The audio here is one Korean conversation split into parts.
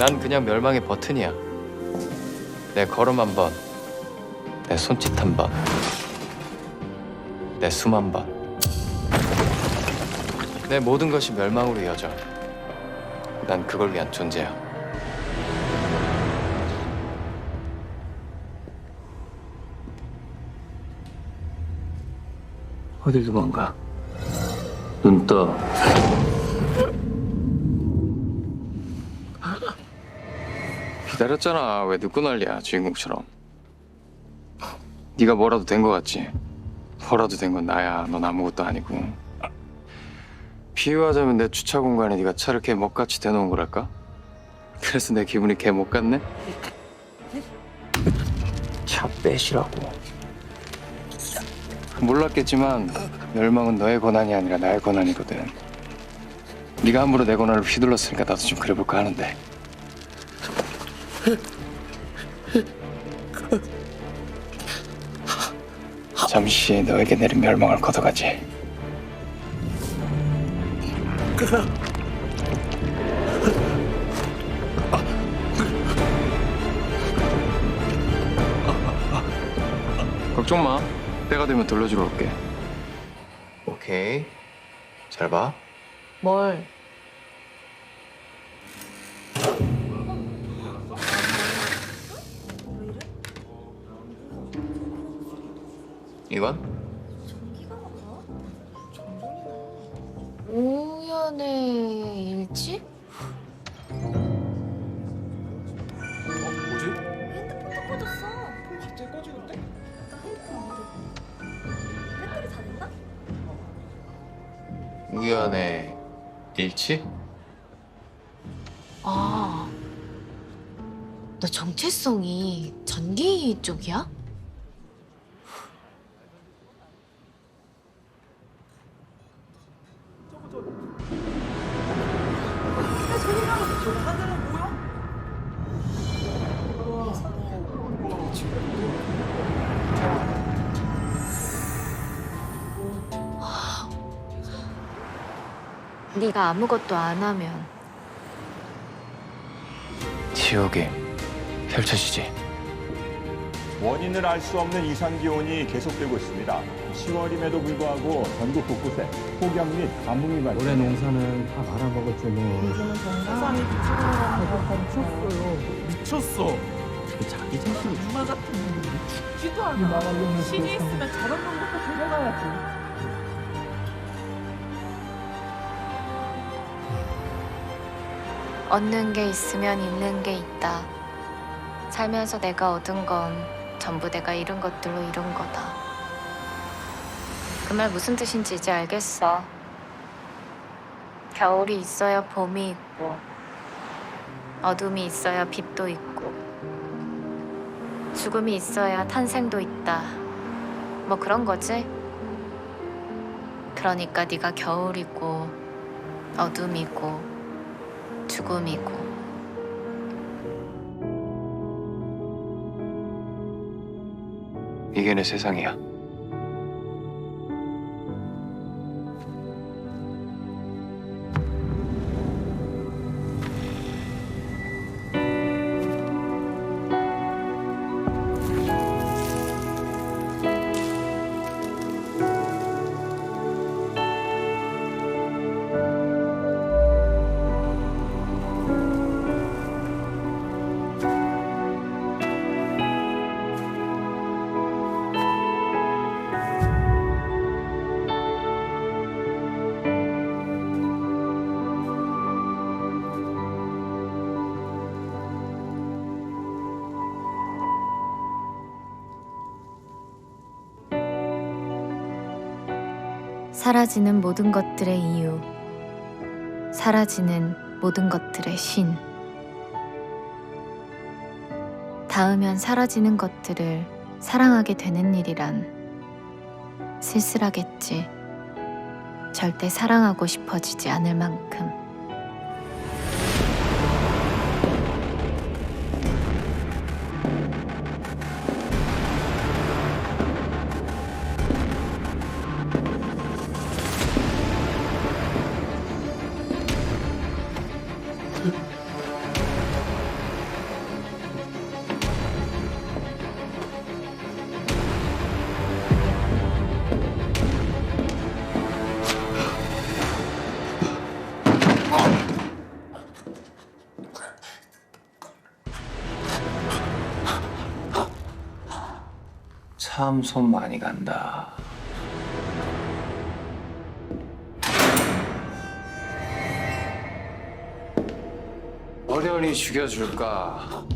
난 그냥 멸망의 버튼이야. 내 걸음 한 번, 내 손짓 한 번, 내 숨 한 번. 내 모든 것이 멸망으로 이어져. 난 그걸 위한 존재야. 어딜 도망가? 눈 떠. 기다렸잖아. 왜 늦고 난리야, 주인공처럼. 네가 뭐라도 된 거 같지? 뭐라도 된 건 나야. 넌 아무것도 아니고. 비유하자면 내 주차 공간에 네가 차를 개 먹같이 대놓은 거랄까? 그래서 내 기분이 개못 같네? 차 빼시라고. 몰랐겠지만 멸망은 너의 권한이 아니라 나의 권한이거든. 네가 함부로 내 권한을 휘둘렀으니까 나도 좀 그래볼까 하는데. 잠시 너에게 내린 멸망을 걷어가지. 걱정 마. 때가 되면 돌려주러 올게. 오케이. 잘 봐. 뭘? 이건? 우연의 일치? 핸드폰도 꺼졌어. 갑자기 꺼지는데? 나 핸드폰 안 돼. 배터리 다 됐나? 우연의 일치? 아, 너 정체성이 전기 쪽이야? 네가 아무것도 안 하면 지옥이 펼쳐지지. 원인을 알 수 없는 이상 기온이 계속되고 있습니다. 10월임에도 불구하고 전국 곳곳에 폭염 및 가뭄이 발생. 올해 농사는 다 말아먹었죠 뭐. 세상이 미쳤어요. 미쳤어. 자기 자신이 엄마 같은 놈이 죽지도 않아. 신이 있으면 저런 놈부터 데려가야지. 얻는 게 있으면 있는 게 있다. 살면서 내가 얻은 건 전부 내가 잃은 것들로 이룬 거다. 그 말 무슨 뜻인지 이제 알겠어. 겨울이 있어야 봄이 있고, 어둠이 있어야 빛도 있고, 죽음이 있어야 탄생도 있다. 뭐 그런 거지? 그러니까 네가 겨울이고, 어둠이고, 죽음이고 이게 내 세상이야. 사라지는 모든 것들의 이유 사라지는 모든 것들의 신. 닿으면 사라지는 것들을 사랑하게 되는 일이란 쓸쓸하겠지. 절대 사랑하고 싶어지지 않을 만큼 참 손 많이 간다. 어련히 죽여줄까?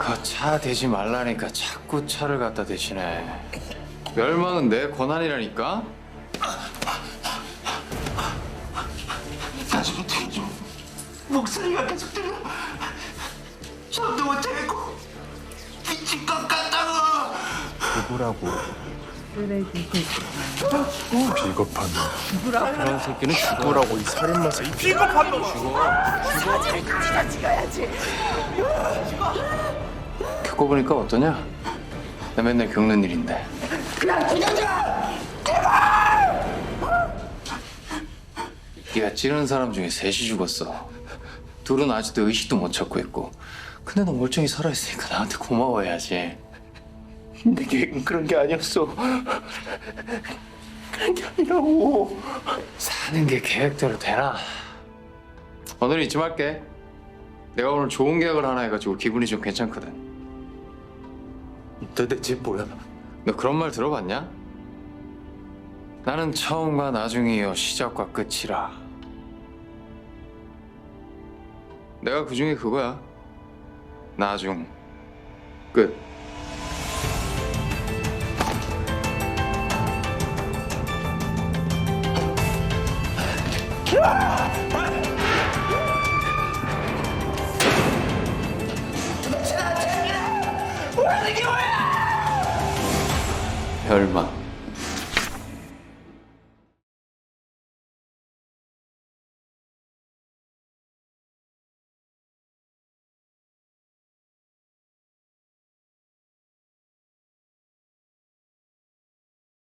그 차 대지 말라니까 자꾸 차를 갖다 대시네. 멸망은 내 권한이라니까? 목소리가 계속 들려. 잠도 못 자겠고 미칠 것 같다고. 누구라고 그런 새끼는 죽어 라고 이 살인마 새끼. 비겁한 놈아. 겪어보니까 어떠냐? 나 맨날 겪는 일인데. 네가 찌르는 사람 중에 셋이 죽었어. 둘은 아직도 의식도 못 찾고 있고. 근데 너 멀쩡히 살아있으니까 나한테 고마워해야지. 내 계획은 그런 게 아니었어. 그런 게 아니라고. 사는 게 계획대로 되나? 오늘 이쯤 할게. 내가 오늘 좋은 계약을 하나 해가지고 기분이 좀 괜찮거든. 도대체 뭐야? 너 그런 말 들어봤냐? 나는 처음과 나중이요 시작과 끝이라. 내가 그 중에 그거야. 나중 끝. 멸망.